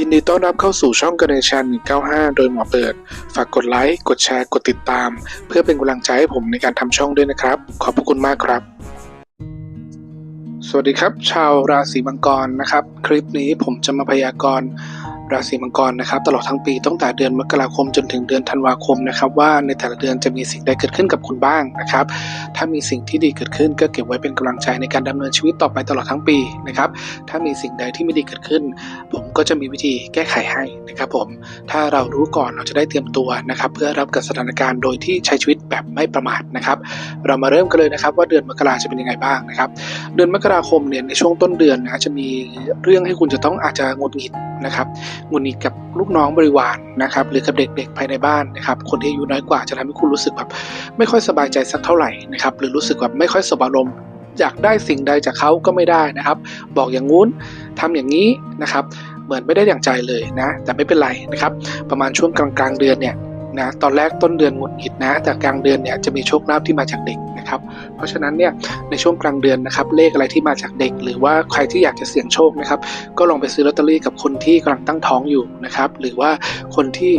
ยินดีต้อนรับเข้าสู่ช่องกระเนชัน95 โดยหมอเปิด ฝากกดไลค์ กดแชร์ กดติดตาม เพื่อเป็นกำลังใจให้ผมในการทำช่องด้วยนะครับ ขอบพระคุณมากครับ สวัสดีครับ ชาวราศีมังกรนะครับ คลิปนี้ผมจะมาพยากรณ์ ราศีมังกรนะครับตลอดทั้งปีตั้งแต่เดือนมกราคมจนถึงเดือนธันวาคมนะครับว่าในแต่ละเดือนจะมีสิ่งใดเกิดขึ้นกับคุณบ้างนะครับถ้ามีสิ่งที่ดีเกิดขึ้นก็เก็บไว้เป็นกำลังใจในการดำเนินชีวิตต่อไปตลอดทั้งปีนะครับถ้ามีสิ่งใดที่ไม่ดีเกิดขึ้น ผมก็จะมีวิธีแก้ไขให้นะครับผมถ้าเรารู้ก่อนเราจะได้เตรียมตัวนะครับเพื่อรับกับสถานการณ์โดยที่ใช้ชีวิตแบบไม่ประมาทนะครับเรามาเริ่มกันเลยนะครับว่าเดือนมกราจะเป็นยังไงบ้างนะครับเดือนมกราคมเนี่ยในช่วงต้นเดือนนะจะมีเรื่องให้คุณจะต้องอาจจะงดหงิดนะครับหงุดหงิดกับลูกน้องบริวารนะครับหรือกับเด็กๆภายในบ้านนะครับคนที่อายุน้อยกว่าจะทำให้คุณรู้สึกแบบไม่ค่อยสบายใจสักเท่าไหร่นะครับหรือรู้สึกแบบไม่ค่อยสบอารมณ์อยากได้สิ่งใดจากเขาก็ไม่ได้นะครับ บอกอย่างงู้นทำอย่างนี้นะครับ เหมือนไม่ได้อย่างใจเลยนะ แต่ไม่เป็นไรนะครับ ประมาณช่วงกลางกลางๆเดือนเนี่ยนะตอนแรกต้นเดือนหงุดหงิดนะ แต่กลางเดือนเนี่ยจะมีโชคลาภที่มาจากเด็ก นะครับ เพราะฉะนั้นเนี่ยในช่วงกลางเดือนนะครับเลขอะไรที่มาจากเด็ก หรือว่าใครที่อยากจะเสี่ยงโชคนะครับก็ลองไปซื้อลอตเตอรี่กับคนที่กำลังตั้งท้องอยู่นะครับหรือว่าคนที่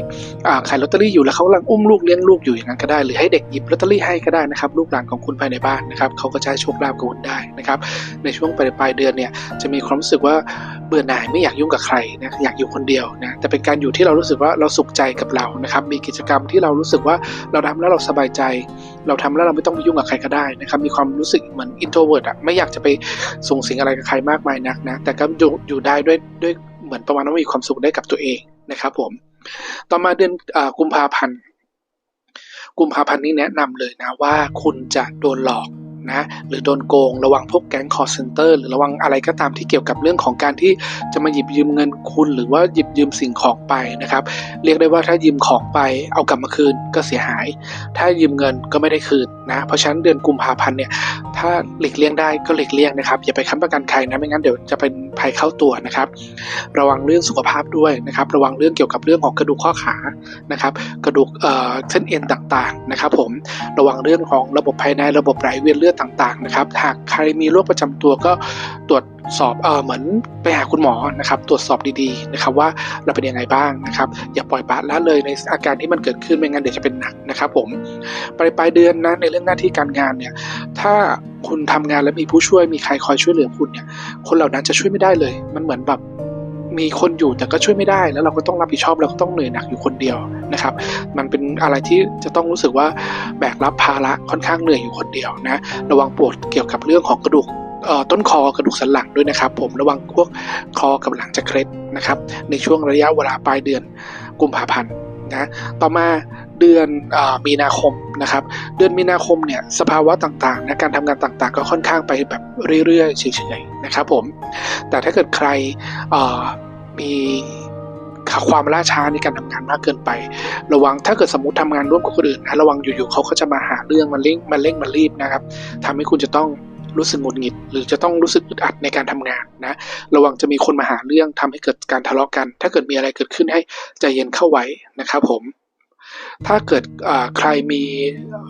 ขายลอตเตอรี่อยู่แล้วเขากำลังอุ้มลูกเลี้ยงลูกอยู่อย่างนั้นก็ได้ หรือให้เด็กหยิบลอตเตอรี่ให้ก็ได้นะครับลูกหลานของคุณภายในบ้านนะครับเขาก็จะให้โชคลาภกับคุณได้นะครับในช่วงปลายปลายเดือนเนี่ยจะมีความรู้สึกว่าเบื่อหน่ายไม่อยากยุ่งกับใครนะอยากอยู่คนเดียวนะแต่เป็นการอยู่ที่เรารู้สึกว่าเราสุขใจกับเรานะครับมีกิจกรรมที่เรารู้สึกว่าเราทำแล้วเราสบายใจ เราทำแล้วเราไม่ต้องไปยุ่งกับใครก็ได้นะครับ มีความรู้สึกเหมือนอินโทรเวิร์ดอะไม่อยากจะไปส่งสิ่งอะไรกับใครมากมายนักนะ แต่ก็อยู่อยู่ได้ด้วยด้วยเหมือนประมาณว่ามีความสุขได้กับตัวเองนะครับผม ต่อมาเดือนอกุมภาพันธ์กุมภาพันธ์นี้แนะนำเลยนะว่าคุณจะโดนหลอก นะหรือโดนโกง ระวังพวกแก๊งคอร์เซนเตอร์หรือระวังอะไรก็ตามที่เกี่ยวกับเรื่องของการที่จะมาหยิบยืมเงินคุณ หรือว่าหยิบยืมสิ่งของไปนะครับ เรียกได้ว่าถ้ายืมของไปเอากลับมาคืนก็เสียหาย ถ้ายืมเงินก็ไม่ได้คืนนะ เพราะฉะนั้นเดือนกุมภาพันธ์เนี่ยถ้าหลีกเลี่ยงได้ก็หลีกเลี่ยงนะครับอย่าไปค้ำประกันใครนะไม่งั้นเดี๋ยวจะเป็น ภัยเข้าตัวนะครับ ระวังเรื่องสุขภาพด้วยนะครับ ระวังเรื่องเกี่ยวกับเรื่องของกระดูกข้อขานะครับ กระดูกเอ่อเส้นเอ็นต่างๆนะครับ ผมระวังเรื่องของระบบภายในระบบไหลเวียนเลือดต่างๆนะครับ หากใครมีโรคประจำตัวก็ตรวจ สอบเออเหมือนไปหาคุณหมอนะครับ ตรวจสอบดีๆนะครับว่าเราเป็นยังไงบ้างนะครับ อย่าปล่อยปละละเลยในอาการที่มันเกิดขึ้นไม่งั้นเดี๋ยวจะเป็นหนักนะครับผมปลายปลายเดือนนะในเรื่องหน้าที่การงานเนี่ย ถ้าคุณทำงานแล้วมีผู้ช่วยมีใครคอยช่วยเหลือคุณเนี่ย คนเหล่านั้นจะช่วยไม่ได้เลย มันเหมือนแบบมีคนอยู่แต่ก็ช่วยไม่ได้แล้วเราก็ต้องรับผิดชอบเราก็ต้องเหนื่อยหนักอยู่คนเดียวนะครับ มันเป็นอะไรที่จะต้องรู้สึกว่าแบกรับภาระค่อนข้างเหนื่อยอยู่คนเดียวนะ ระวังปวดเกี่ยวกับเรื่องของกระดูก ต้นคอกระดูกสันหลังด้วยนะครับ ผมระวังพวกคอกับหลังจะเคล็ดนะครับ ในช่วงระยะเวลาปลายเดือนกุมภาพันธ์นะต่อมาเดือนอมีนาคมนะครับ เดือนมีนาคมเนี่ยสภาวะต่างๆนะการทำงานต่างๆ ก็ค่อนข้างไปแบบเรื่อยๆเฉยๆนะครับผมแต่ถ้าเกิดใครมีความล่าช้าในการทำงานมากเกินไป ระวังถ้าเกิดสมมติทำงานร่วมกับคนอื่นนะระวังอยู่ๆเขาก็จะมาหาเรื่องมาเร่งมาเร่งมารีบนะครับทำให้คุณจะต้อง รู้สึกหงุดหงิด หรือจะต้องรู้สึกอึดอัดในการทำงานนะ ระวังจะมีคนมาหาเรื่องทำให้เกิดการทะเลาะกัน ถ้าเกิดมีอะไรเกิดขึ้นให้ใจเย็นเข้าไว้นะครับผม ถ้าเกิดใครมี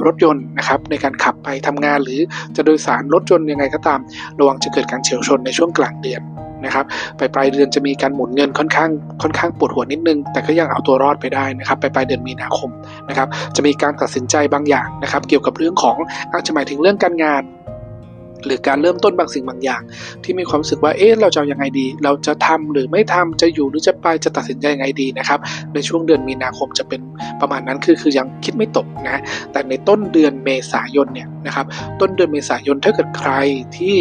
รถยนต์นะครับในการขับไปทำงานหรือจะโดยสารรถยนต์ยังไงก็ตาม ระวังจะเกิดการเฉียวชนในช่วงกลางเดือนนะครับไปปลายเดือนจะมีการหมุนเงินค่อนข้างค่อนข้างปวดหัวนิดนึง แต่ก็ยังเอาตัวรอดไปได้นะครับไปปลายเดือนมีนาคมนะครับจะมีการตัดสินใจบางอย่างนะครับเกี่ยวกับเรื่องของอาจจะหมายถึงเรื่องการงาน หรือการเริ่มต้นบางสิ่งบางอย่าง ที่มีความรู้สึกว่าเอ๊ะเราจะยังไงดี เราจะทำหรือไม่ทำจะอยู่หรือจะไปจะตัดสินใจยังไงดีนะครับในช่วงเดือนมีนาคมจะเป็นประมาณนั้นคือคือยังคิดไม่ตกนะแต่ในต้นเดือนเมษายนเนี่ยนะครับต้นเดือนเมษายนถ้าเกิดใครที่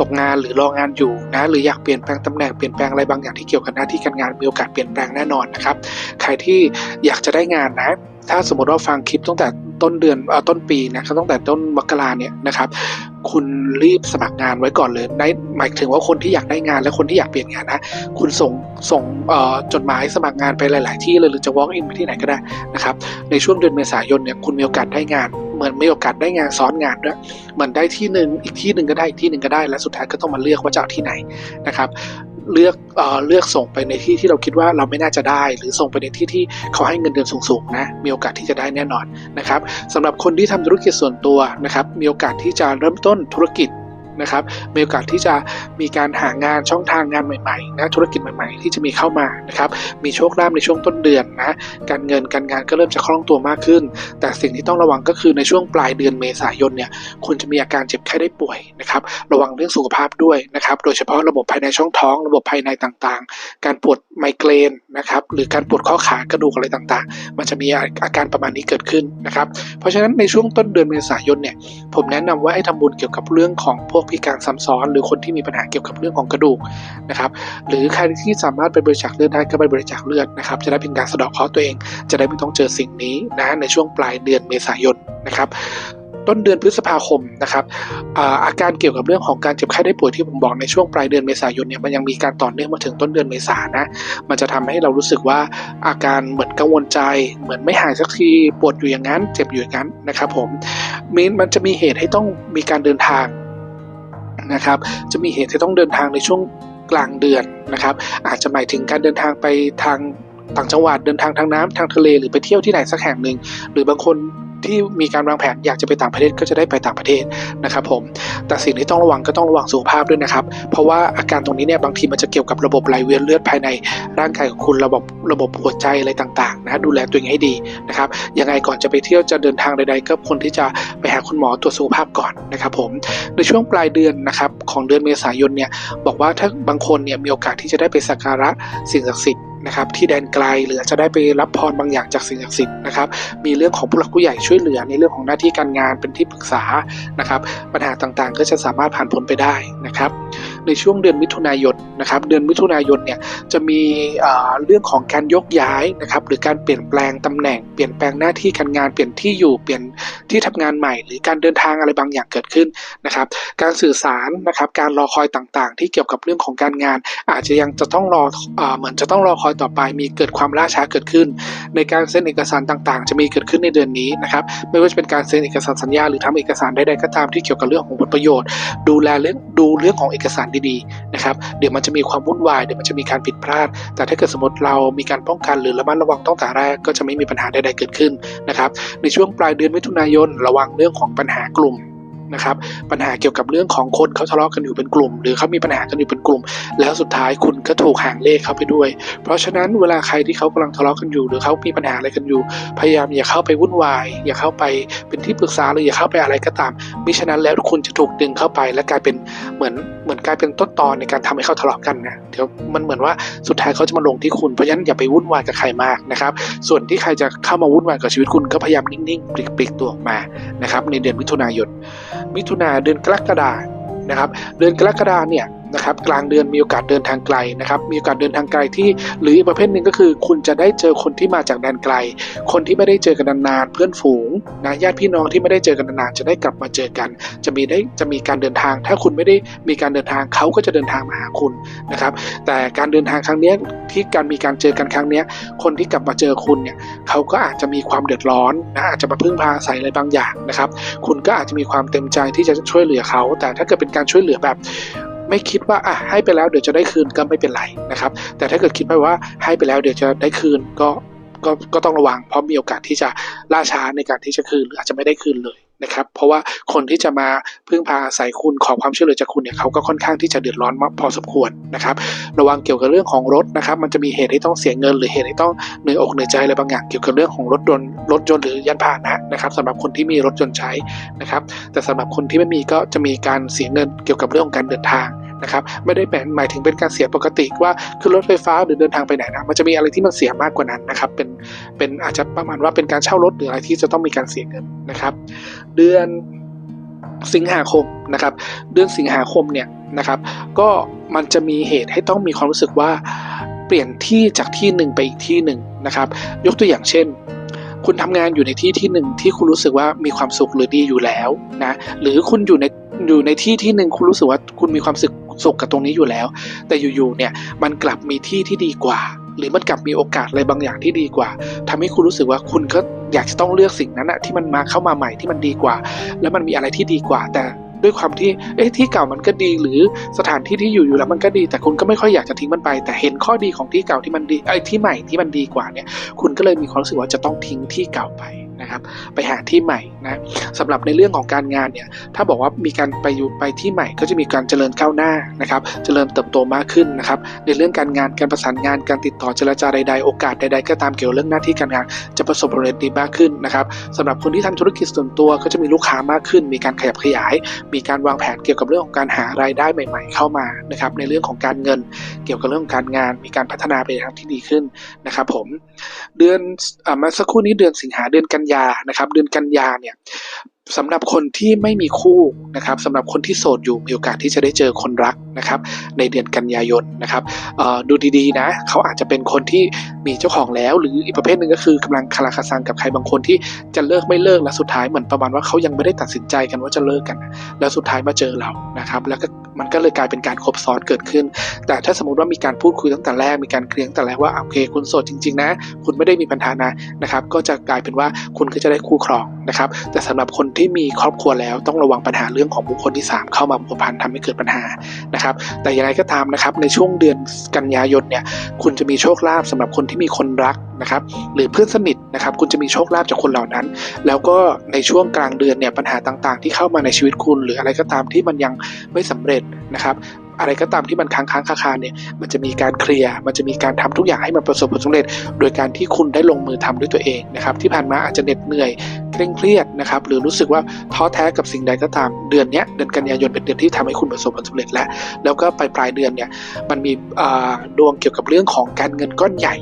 ตกงานหรือรองานอยู่นะหรืออยากเปลี่ยนแปลงตำแหน่งเปลี่ยนแปลงอะไรบางอย่างที่เกี่ยวกับหน้าที่การงานมีโอกาสเปลี่ยนแปลงแน่นอนนะครับ ใครที่อยากจะได้งานนะ ถ้าสมมติว่าฟังคลิปตั้งแต่ ต้นเดือนเอ่อต้นปีนะครับตั้งแต่ต้นมกราเนี่ยนะครับคุณรีบสมัครงานไว้ก่อนเลยในหมายถึงว่าคนที่อยากได้งานและคนที่อยากเปลี่ยนงานนะ คุณส่งส่งเอ่อจดหมายสมัครงานไปหลาย ๆ ที่เลยหรือจะ walk in ไปที่ไหนก็ได้นะครับ ในช่วงเดือนเมษายนเนี่ยคุณมีโอกาสได้งาน เหมือนมีโอกาสได้งานซ้อนงานด้วยเหมือนได้ที่หนึ่งอีกที่หนึ่งก็ได้อีกที่หนึ่งก็ได้ และสุดท้ายก็ต้องมาเลือกว่าจะเอาที่ไหนนะครับ เลือกเอ่อเลือกส่งไปในที่ที่เราคิดว่าเราไม่น่าจะได้ หรือส่งไปในที่ที่เขาให้เงินเดือนสูงๆนะมีโอกาสที่จะได้แน่นอนนะครับสำหรับคนที่ทำธุรกิจส่วนตัวนะครับมีโอกาสที่จะเริ่มต้นธุรกิจ นะครับมีโอกาสที่จะมีการหางานช่องทางงานใหม่ๆนะธุรกิจใหม่ๆ ที่จะมีเข้ามานะครับมีโชคลาภในช่วงต้นเดือนนะการเงินการงานก็เริ่มจะคล่องตัวมากขึ้น แต่สิ่งที่ต้องระวังก็คือในช่วงปลายเดือนเมษายนเนี่ยคุณจะมีอาการเจ็บไข้ได้ป่วยนะครับระวังเรื่องสุขภาพด้วยนะครับโดยเฉพาะระบบภายในช่องท้อง ระบบภายในต่างๆ การปวดไมเกรนนะครับหรือการปวดข้อขากระดูกอะไรต่างๆ มันจะมีอาการประมาณนี้เกิดขึ้นนะครับเพราะฉะนั้นในช่วงต้นเดือนเมษายนเนี่ยผมแนะนำว่าให้ทำบุญเกี่ยวกับเรื่องของพวกพิการซ้ำซ้อน หรือคนที่มีปัญหาเกี่ยวกับเรื่องของกระดูกนะครับหรือใครที่สามารถไปบริจาคเลือดได้ก็ไปบริจาคเลือดนะครับจะได้เป็นการสะเดาะเคราะห์ตัวเอง จะได้ไม่ต้องเจอสิ่งนี้นะในช่วงปลายเดือนเมษายนนะครับต้นเดือนพฤษภาคมนะครับอาการเกี่ยวกับเรื่องของการเจ็บไข้ได้ป่วยที่ผมบอกในช่วงปลายเดือนเมษายนเนี่ยมันยังมีการต่อเนื่องมาถึงต้นเดือนเมษานะมันจะทำให้เรารู้สึกว่าอาการเหมือนกังวลใจ เหมือนไม่หายสักทีปวดอยู่อย่างนั้น เจ็บอยู่อย่างนั้นนะครับผมมีมันจะมีเหตุให้ต้องมีการเดินทาง นะครับ จะมีเหตุที่ต้องเดินทางในช่วงกลางเดือนนะครับ อาจจะหมายถึงการเดินทางไปทางต่างจังหวัดเดินทางทางน้ำทางทะเลหรือไปเที่ยวที่ไหนสักแห่งหนึ่งหรือบางคน ที่มีการวางแผนอยากจะไปต่างประเทศก็จะได้ไปต่างประเทศนะครับผมแต่สิ่งที่ต้องระวังก็ต้องระวังสุขภาพด้วยนะครับ เพราะว่าอาการตรงนี้เนี่ยบางทีมันจะเกี่ยวกับระบบไหลเวียนเลือดภายในร่างกายของคุณระบบระบบหัวใจอะไรต่างๆนะดูแลตัวเองให้ดีนะครับยังไงก่อนจะไปเที่ยวจะเดินทางใดๆ ก็ควรที่จะไปหาคุณหมอตรวจสุขภาพก่อนนะครับผมในช่วงปลายเดือนนะครับของเดือนเมษายนเนี่ยบอกว่าถ้าบางคนเนี่ยมีโอกาสที่จะได้ไปสักการะสิ่งศักดิ์สิทธิ์ นะครับที่แดนไกลหรือจะได้ไปรับพรบางอย่างจากสิ่งศักดิ์สิทธิ์นะครับมีเรื่องของผู้หลักผู้ใหญ่ช่วยเหลือในเรื่องของหน้าที่การงานเป็นที่ปรึกษานะครับปัญหาต่างๆ ก็จะสามารถผ่านพ้นไปได้นะครับ ในช่วงเดือนมิถุนายนนะครับ เดือนมิถุนายนเนี่ยจะมีเรื่องของการยกย้ายนะครับ หรือการเปลี่ยนแปลงตำแหน่ง เปลี่ยนแปลงหน้าที่การงานเปลี่ยนที่อยู่เปลี่ยนที่ทำงานใหม่ หรือการเดินทางอะไรบางอย่างเกิดขึ้นนะครับ การสื่อสารนะครับการรอคอยต่างๆ ที่เกี่ยวกับเรื่องของการงาน อาจจะยังจะต้องรอเหมือนจะต้องรอคอยต่อไป มีเกิดความล่าช้าเกิดขึ้น ในการเซ็นเอกสารต่างๆ จะมีเกิดขึ้นในเดือนนี้นะครับไม่ว่าจะเป็นการเซ็นเอกสารสัญญาหรือทำเอกสารใดๆก็ตามที่เกี่ยวกับเรื่องของผลประโยชน์ ดูแลเรื่องดูเรื่องของเอกสารดีๆนะครับเดี๋ยวมันจะมีความวุ่นวายเดี๋ยวมันจะมีการผิดพลาด แต่ถ้าเกิดสมมติเรามีการป้องกันหรือระมัดระวังตั้งแต่แรกก็จะไม่มีปัญหาใดๆเกิดขึ้นนะครับในช่วงปลายเดือนมิถุนายนระวังเรื่องของปัญหากลุ่ม นะครับ ปัญหาเกี่ยวกับเรื่องของคนเขาทะเลาะกันอยู่เป็นกลุ่ม หรือเขามีปัญหากันอยู่เป็นกลุ่ม แล้วสุดท้ายคุณก็ถูกห่างเลขเข้าไปด้วย เพราะฉะนั้นเวลาใครที่เขากำลังทะเลาะกันอยู่ หรือเขามีปัญหาอะไรกันอยู่ พยายามอย่าเข้าไปวุ่นวาย อย่าเข้าไปเป็นที่ปรึกษาหรืออย่าเข้าไปอะไรก็ตามมิฉะนั้นแล้วคุณจะถูกดึงเข้าไป และกลายเป็นเหมือนเหมือนกลายเป็นต้นตอนในการทำให้เขาทะเลาะกันนะเดี๋ยวมันเหมือนว่าสุดท้ายเขาจะมาลงที่คุณเพราะฉะนั้นอย่าไปวุ่นวายกับใครมากนะครับ ส่วนที่ใครจะเข้ามาวุ่นวายกับชีวิตคุณก็พยายามนิ่งๆปลีกๆตัวออกมานะครับในเดือนมิถุนายน มิถุนาเดือนกรกฎานะครับ เดือนกรกฎาเนี่ย นะครับกลางเดือนมีโอกาสเดินทางไกลนะครับมีโอกาสเดินทางไกลที่หรืออีกประเภทหนึ่งก็คือ คุณจะได้เจอคนที่มาจากแดนไกล คนที่ไม่ได้เจอกันนานๆเพื่อนฝูงนะญาติพี่น้องที่ไม่ได้เจอกันนานๆจะได้กลับมาเจอกัน จะมีได้จะมีการเดินทาง ถ้าคุณไม่ได้มีการเดินทางเขาก็จะเดินทางมาหาคุณนะครับ แต่การเดินทางครั้งนี้ที่การมีการเจอกันครั้งนี้คนที่กลับมาเจอคุณเนี่ยเขาก็อาจจะมีความเดือดร้อนนะอาจจะมาพึ่งพาอาศัยอะไรบางอย่างนะครับ คุณก็อาจจะมีความเต็มใจที่จะช่วยเหลือเขา แต่ถ้าเกิดเป็นการช่วยเหลือแบบ ไม่คิดว่าอะให้ไปแล้วเดี๋ยวจะได้คืนก็ไม่เป็นไรนะครับ แต่ถ้าเกิดคิดไปว่าให้ไปแล้วเดี๋ยวจะได้คืนก็ก็ก็ต้องระวังเพราะมีโอกาสที่จะล่าช้าในการที่จะคืนหรืออาจจะไม่ได้คืนเลย นะครับ เพราะว่าคนที่จะมาพึ่งพาอาศัยคุณขอความช่วยเหลือจากคุณเนี่ยเขาก็ค่อนข้างที่จะเดือดร้อนมากพอสมควรนะครับ ระวังเกี่ยวกับเรื่องของรถนะครับ มันจะมีเหตุที่ต้องเสียเงิน หรือเหตุที่ต้องเหนื่อยอกเหนื่อยใจอะไรบางอย่างเกี่ยวกับเรื่องของรถยนต์รถยนต์หรือยานพาหนะนะครับสำหรับคนที่มีรถยนต์ใช้นะครับ แต่สำหรับคนที่ไม่มีก็จะมีการเสียเงินเกี่ยวกับเรื่องของการเดินทาง นะครับไม่ได้เป็นหมายถึงเป็นการเสียปกติว่าขึ้นรถไฟฟ้าหรือเดินทางไปไหนนะมันจะมีอะไรที่มันเสียมากกว่านั้นนะครับเป็นเป็นอาจจะประมาณว่าเป็นการเช่ารถหรืออะไรที่จะต้องมีการเสียเงินนะครับ เดือนสิงหาคมนะครับ เดือนสิงหาคมเนี่ยนะครับก็มันจะมีเหตุให้ต้องมีความรู้สึกว่าเปลี่ยนที่จากที่หนึ่งไปอีกที่หนึ่งนะครับยกตัวอย่างเช่น คุณทำงานอยู่ในที่ที่หนึ่งที่คุณรู้สึกว่ามีความสุขหรือดีอยู่แล้วนะหรือคุณอยู่ในอยู่ในที่ที่หนึ่งคุณรู้สึกว่าคุณมีความสุข สุขกับตรงนี้อยู่แล้ว แต่อยู่ๆเนี่ยมันกลับมีที่ที่ดีกว่า หรือมันกลับมีโอกาสอะไรบางอย่างที่ดีกว่าทำให้คุณรู้สึกว่าคุณก็อยากจะต้องเลือกสิ่งนั้นอะที่มันมาเข้ามาใหม่ที่มันดีกว่า แล้วมันมีอะไรที่ดีกว่า แต่ด้วยความที่เอ๊ะที่เก่ามันก็ดีหรือสถานที่ที่อยู่อยู่แล้วมันก็ดี แต่คุณก็ไม่ค่อยอยากจะทิ้งมันไป แต่เห็นข้อดีของที่เก่าที่มันดีไอ้ที่ใหม่ที่มันดีกว่าเนี่ย คุณก็เลยมีความรู้สึกว่าจะต้องทิ้งที่เก่าไป นะครับ ไปหาที่ใหม่นะสำหรับในเรื่องของการงานเนี่ยถ้าบอกว่ามีการไปอยู่ไปที่ใหม่ ก็จะมีการเจริญก้าวหน้านะครับ เจริญเติบโตมากขึ้นนะครับ ในเรื่องการงานการประสานงานการติดต่อเจรจาใดๆโอกาสใดๆก็ตามเกี่ยวเรื่องหน้าที่การงานจะประสบผลสำเร็จดีมากขึ้นนะครับสำหรับคนที่ทำธุรกิจส่วนตัวก็จะมีลูกค้ามากขึ้น มีการขยับขยาย มีการวางแผนเกี่ยวกับเรื่องของการหารายได้ใหม่ ๆ เข้ามานะครับในเรื่องของการเงิน เกี่ยวกับเรื่องการงาน มีการพัฒนาไปทางที่ดีขึ้นนะครับผมเดือนอมาสักครู่นี้เดือนสิงหาเดือนกันยาานะครับ เดือนกันยาเนี่ย สำหรับคนที่ไม่มีคู่นะครับสำหรับคนที่โสดอยู่มีโอกาสที่จะได้เจอคนรักนะครับในเดือนกันยายนนะครับดูดีๆนะเขาอาจจะเป็นคนที่มีเจ้าของแล้ว หรืออีกประเภทหนึ่งก็คือกำลังคาราคาซังกับใครบางคนที่จะเลิกไม่เลิกแล้วสุดท้ายเหมือนประมาณว่าเขายังไม่ได้ตัดสินใจกันว่าจะเลิกกัน แล้วสุดท้ายมาเจอเรานะครับแล้วก็มันก็เลยกลายเป็นการคบซ้อนเกิดขึ้น แต่ถ้าสมมติว่ามีการพูดคุยตั้งแต่แรกมีการเคลียร์ตั้งแต่แรกว่าโอเค คุณโสดจริงๆนะ คุณไม่ได้มีปัญหานะนะครับก็จะกลายเป็นว่าคุณก็จะได้คู่ครอง นะครับ แต่สำหรับคนที่มีครอบครัวแล้วต้องระวังปัญหาเรื่องของบุคคลที่ 3 เข้ามาผัวพันทำให้เกิดปัญหานะครับ แต่อยังไงก็ตามนะครับ ในช่วงเดือนกันยายนเนี่ยคุณจะมีโชคลาภสำหรับคนที่มีคนรักนะครับ หรือเพื่อนสนิทนะครับ คุณจะมีโชคลาภจากคนเหล่านั้น แล้วก็ในช่วงกลางเดือนเนี่ยปัญหาต่างๆ ที่เข้ามาในชีวิตคุณ หรืออะไรก็ตามที่มันยังไม่สำเร็จนะครับ อะไรก็ตามที่มันค้างค้างคาคาเนี่ยมันจะมีการเคลียร์มันจะมีการทำทุกอย่างให้มันประสบผลสำเร็จ โดยการที่คุณได้ลงมือทำด้วยตัวเองนะครับที่ผ่านมาอาจจะเหน็ดเหนื่อยเคร่งเครียดนะครับหรือรู้สึกว่าท้อแท้กับสิ่งใดก็ตามเดือนนี้เดือนกันยายนเป็นเดือนที่ทำให้คุณประสบผลสำเร็จแล้วแล้วก็ปลายปลายเดือนเนี่ยมันมีดวงเกี่ยวกับเรื่องของการเงินก้อนใหญ่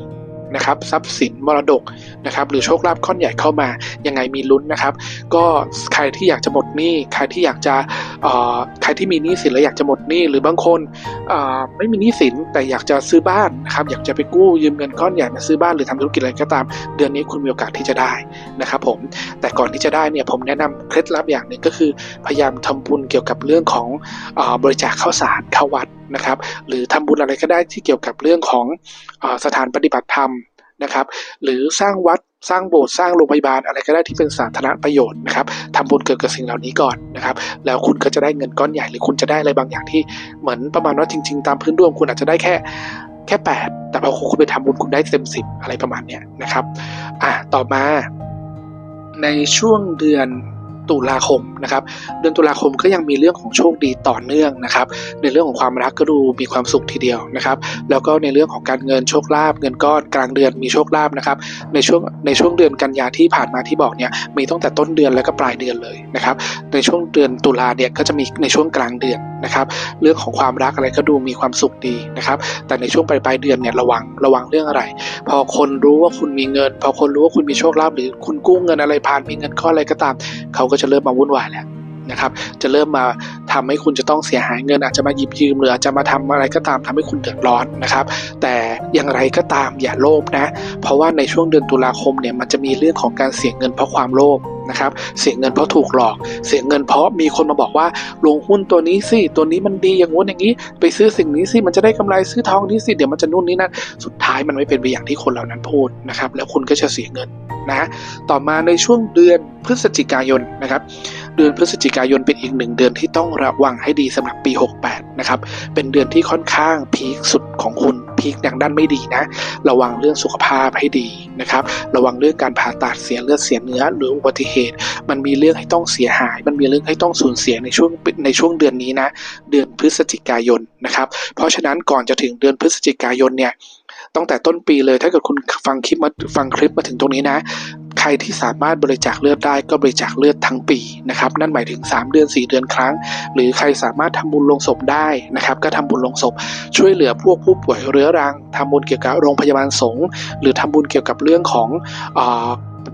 นะครับทรัพย์สินมรดกนะครับหรือโชคลาภก้อนใหญ่เข้ามายังไงมีลุ้นนะครับ ก็ใครที่อยากจะหมดหนี้ใครที่อยากจะใครที่มีหนี้สินแล้วอยากจะหมดหนี้หรือบางคนไม่มีหนี้สินแต่อยากจะซื้อบ้านนะครับอยากจะไปกู้ยืมเงินก้อนใหญ่มาซื้อบ้านหรือทำธุรกิจอะไรก็ตาม เดือนนี้คุณมีโอกาสที่จะได้นะครับผมแต่ก่อนที่จะได้เนี่ยผมแนะนำเคล็ดลับอย่างหนึ่งก็คือพยายามทำบุญเกี่ยวกับเรื่องของอบริจาคข้าวสารเข้าวัด นะครับ หรือทำบุญอะไรก็ได้ที่เกี่ยวกับเรื่องของอสถานปฏิบัติธรรมนะครับ หรือสร้างวัดสร้างโบสถ์สร้างโรงพยาบาลอะไรก็ได้ที่เป็นสาธารณประโยชน์นะครับทำบุญเกี่ยวกับสิ่งเหล่านี้ก่อนนะครับ แล้วคุณก็จะได้เงินก้อนใหญ่หรือคุณจะได้อะไรบางอย่างที่เหมือนประมาณว่าจริง ๆ ตามพื้นดวงคุณอาจจะได้แค่แค่แปดแต่พอคุณไปทำบุญคุณได้เต็มสิบอะไรประมาณเนี้ยนะครับ อะต่อมาในช่วงเดือน ตุลาคมนะครับ เดือนตุลาคมก็ยังมีเรื่องของโชคดีต่อเนื่องนะครับ ในเรื่องของความรักก็ดูมีความสุขทีเดียวนะครับ แล้วก็ในเรื่องของการเงินโชคลาภเงินก้อนกลางเดือนมีโชคลาภนะครับ ในช่วงในช่วงเดือนกันยาที่ผ่านมาที่บอกเนี่ยมีตั้งแต่ต้นเดือนแล้วก็ปลายเดือนเลยนะครับ ในช่วงเดือนตุลาเนี่ยก็จะมีในช่วงกลางเดือนนะครับ เรื่องของความรักอะไรก็ดูมีความสุขดีนะครับ แต่ในช่วงปลายปลายเดือนเนี่ยระวังระวังเรื่องอะไร พอคนรู้ว่าคุณมีเงิน พอคนรู้ว่าคุณมีโชคลาภหรือคุณกู้เงินอะไรผ่านมีเงินก้อนอะไรก็ตามเขาก็จะเริ่มมาวุ่นวายแล้วนะครับ จะเริ่มมาทำให้คุณจะต้องเสียหายเงิน อาจจะมาหยิบยืมหรืออาจจะมาทำอะไรก็ตามทำให้คุณเดือดร้อนนะครับ แต่อย่างไรก็ตามอย่าโลภนะ เพราะว่าในช่วงเดือนตุลาคมเนี่ยมันจะมีเรื่องของการเสียเงินเพราะความโลภ นะครับ เสียเงินเพราะถูกหลอก เสียเงินเพราะมีคนมาบอกว่าลงหุ้นตัวนี้สิตัวนี้มันดีอย่างงู้นอย่างนี้ ไปซื้อสิ่งนี้สิมันจะได้กำไรซื้อทองนี้สิเดี๋ยวมันจะนู่นนี่นั่นสุดท้ายมันไม่เป็นไปอย่างที่คนเหล่านั้นพูดนะครับ แล้วคุณก็จะเสียเงินนะ ต่อมาในช่วงเดือนพฤศจิกายนนะครับ เดือนพฤศจิกายนเป็นอีกหนึ่งเดือนที่ต้องระวังให้ดีสำหรับปี 68 นะครับ เป็นเดือนที่ค่อนข้างพีคสุดของคุณพีคอย่างด้านไม่ดีนะ ระวังเรื่องสุขภาพให้ดีนะครับ ระวังเรื่องการผ่าตัดเสียเลือดเสียเนื้อหรืออุบัติเหตุ มันมีเรื่องให้ต้องเสียหาย มันมีเรื่องให้ต้องสูญเสียในช่วงในช่วงเดือนนี้นะ เดือนพฤศจิกายนนะครับ เพราะฉะนั้นก่อนจะถึงเดือนพฤศจิกายนเนี่ยตั้งแต่ต้นปีเลยถ้าเกิดคุณฟังคลิปมาฟังคลิปมาถึงตรงนี้นะ รที่สามารถบริจาคเลือดได้ก็บริจาคเลือดทั้งปีนะครับ นั่นหมายถึง 3 เดือน 4 เดือนครั้ง หรือใครสามารถทำบุญลงศพได้นะครับ ก็ทำบุญลงศพ ช่วยเหลือพวกผู้ป่วยเรื้อรังทำบุญเกี่ยวกับโรงพยาบาลสงฆ์หรือทำบุญเกี่ยวกับเรื่องของอ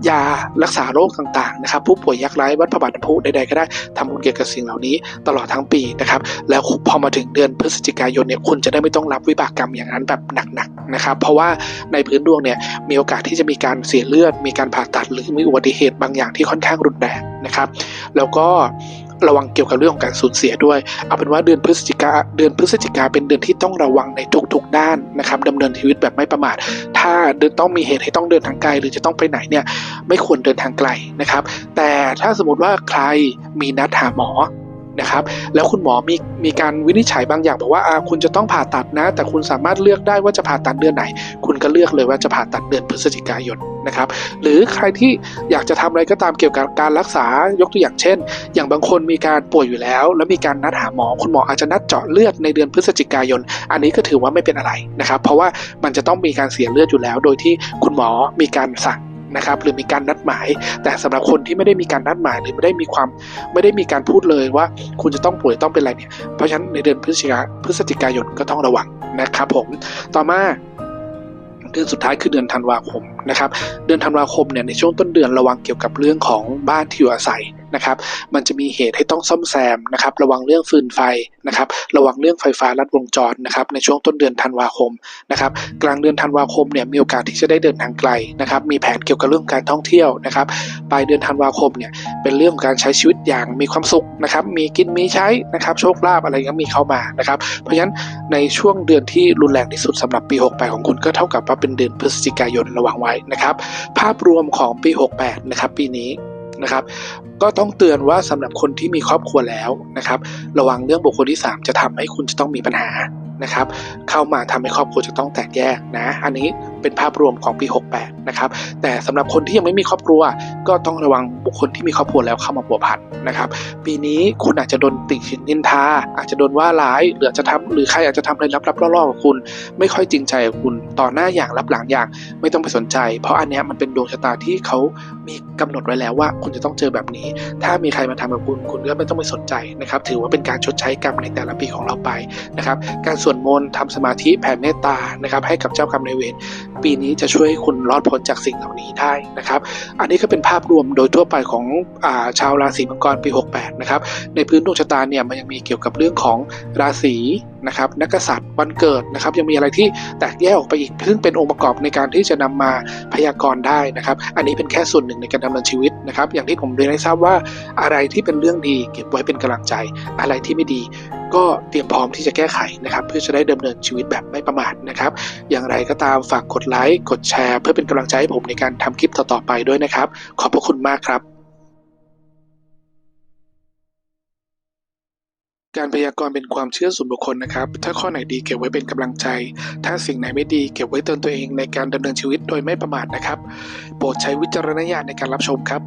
ยารักษาโรคต่างๆนะครับผู้ป่วยยักไร้วัดพระบาทน้ำพุใดๆก็ได้ทำบุญเกี่ยวกับสิ่งเหล่านี้ตลอดทั้งปีนะครับแล้วพอมาถึงเดือนพฤศจิกายนเนี่ยคุณจะได้ไม่ต้องรับวิบากกรรมอย่างนั้นแบบหนักๆนะครับเพราะว่าในพื้นดวงเนี่ยมีโอกาสที่จะมีการเสียเลือด มีการผ่าตัดหรือมีอุบัติเหตุบางอย่างที่ค่อนข้างรุนแรงนะครับ แล้วก็ ระวังเกี่ยวกับเรื่องของการสูญเสียด้วย เอาเป็นว่าเดือนพฤศจิกาเดือนพฤศจิกาเป็นเดือนที่ต้องระวังในทุกๆด้านนะครับดำเนินชีวิตแบบไม่ประมาท ถ้าเดินต้องมีเหตุให้ต้องเดินทางไกล หรือจะต้องไปไหนเนี่ยไม่ควรเดินทางไกลนะครับ แต่ถ้าสมมติว่าใครมีนัดหาหมอนะครับแล้วคุณหมอมีมีการวินิจฉัยบางอย่างบอกว่าอาคุณจะต้องผ่าตัดนะ แต่คุณสามารถเลือกได้ว่าจะผ่าตัดเดือนไหน คุณก็เลือกเลยว่าจะผ่าตัดเดือนพฤศจิกายน นะครับ หรือใครที่อยากจะทำอะไรก็ตามเกี่ยวกับการรักษายกตัวอย่างเช่น อย่างบางคนมีการป่วยอยู่แล้ว แล้วมีการนัดหาหมอ คุณหมออาจจะนัดเจาะเลือดในเดือนพฤศจิกายน อันนี้ก็ถือว่าไม่เป็นอะไรนะครับ เพราะว่ามันจะต้องมีการเสียเลือดอยู่แล้ว โดยที่คุณหมอมีการสั่งนะครับหรือมีการนัดหมาย แต่สำหรับคนที่ไม่ได้มีการนัดหมายหรือไม่ได้มีความไม่ได้มีการพูดเลยว่า คุณจะต้องป่วยต้องเป็นอะไรเนี่ยเพราะฉะนั้นในเดือนพฤศจิกาพฤศจิกายนก็ต้องระวังนะครับผมต่อมาเดือนสุดท้ายคือเดือนธันวาคม นะครับ เดือนธันวาคมเนี่ยในช่วงต้นเดือนระวังเกี่ยวกับเรื่องของบ้านที่อยู่อาศัย นะครับ มันจะมีเหตุให้ต้องซ่อมแซมนะครับ ระวังเรื่องฟืนไฟนะครับ ระวังเรื่องไฟฟ้าลัดวงจรนะครับ ในช่วงต้นเดือนธันวาคมนะครับ กลางเดือนธันวาคมเนี่ยมีโอกาสที่จะได้เดินทางไกลนะครับ มีแผนเกี่ยวกับเรื่องการท่องเที่ยวนะครับ ปลายเดือนธันวาคมเนี่ยเป็นเรื่องการใช้ชีวิตอย่างมีความสุขนะครับ มีกินมีใช้นะครับโชคลาภอะไรก็มีเข้ามานะครับ เพราะฉะนั้นในช่วงเดือนที่รุนแรงที่สุดสำหรับปี68ของคุณก็เท่ากับว่าเป็นเดือนพฤศจิกายนระวังไว้นะครับ ภาพรวมของปี 68 นะครับปีนี้ นะครับ ก็ต้องเตือนว่าสำหรับคนที่มีครอบครัวแล้วนะครับ ระวังเรื่องบุคคลที่ 3 จะทำให้คุณจะต้องมีปัญหา นะครับ เข้ามาทำให้ครอบครัวจะต้องแตกแยกนะ อันนี้เป็นภาพรวมของปี 68 นะครับ แต่สำหรับคนที่ยังไม่มีครอบครัว ก็ต้องระวังบุคคลที่มีครอบครัวแล้วเข้ามาผัวพันนะครับ ปีนี้คุณอาจจะโดนติชินนินทา อาจจะโดนว่าร้ายหรือจะทำหรือใครอาจจะทำอะไรลับๆล่อๆกับคุณ ไม่ค่อยจริงใจกับคุณต่อหน้าอย่างรับหลังอย่างไม่ต้องไปสนใจ เพราะอันเนี้ยมันเป็นดวงชะตาที่เขามีกำหนดไว้แล้วว่า คุณจะต้องเจอแบบนี้ ถ้ามีใครมาทำกับคุณคุณก็ไม่ต้องไปสนใจนะครับ ถือว่าเป็นการชดใช้กรรมในแต่ละปีของเราไปนะครับ การสวดมนต์ทำสมาธิแผ่เมตตานะครับ ให้กับเจ้ากรรมนายเวรปีนี้จะช่วยให้คุณรอดพ้นจากสิ่งเหล่านี้ได้นะครับ อันนี้ก็เป็นภาพรวมโดยทั่วไปของอาชาวราศีมังกรปี 68 นะครับ ในพื้นดวงชะตาเนี่ยมันยังมีเกี่ยวกับเรื่องของราศี นะครับนักษัตริย์วันเกิดนะครับ ยังมีอะไรที่แตกแยกออกไปอีก ซึ่งเป็นองค์ประกอบในการที่จะนำมาพยากรณ์ได้นะครับ อันนี้เป็นแค่ส่วนหนึ่งในการดำเนินชีวิตนะครับ อย่างที่ผมเรียนให้ทราบว่าอะไรที่เป็นเรื่องดีเก็บไว้เป็นกำลังใจ อะไรที่ไม่ดีก็เตรียมพร้อมที่จะแก้ไขนะครับ เพื่อจะได้ดำเนินชีวิตแบบไม่ประมาทนะครับ อย่างไรก็ตามฝากกดไลค์กดแชร์ เพื่อเป็นกำลังใจให้ผมในการทำคลิปต่อๆไปด้วยนะครับ ขอบพระคุณมากครับ การพยากรณ์เป็นความเชื่อส่วนบุคคลนะครับ ถ้าข้อไหนดีเก็บไว้เป็นกำลังใจ ถ้าสิ่งไหนไม่ดีเก็บไว้เตือนตัวเองในการดำเนินชีวิตโดยไม่ประมาทนะครับ โปรดใช้วิจารณญาณในการรับชมครับ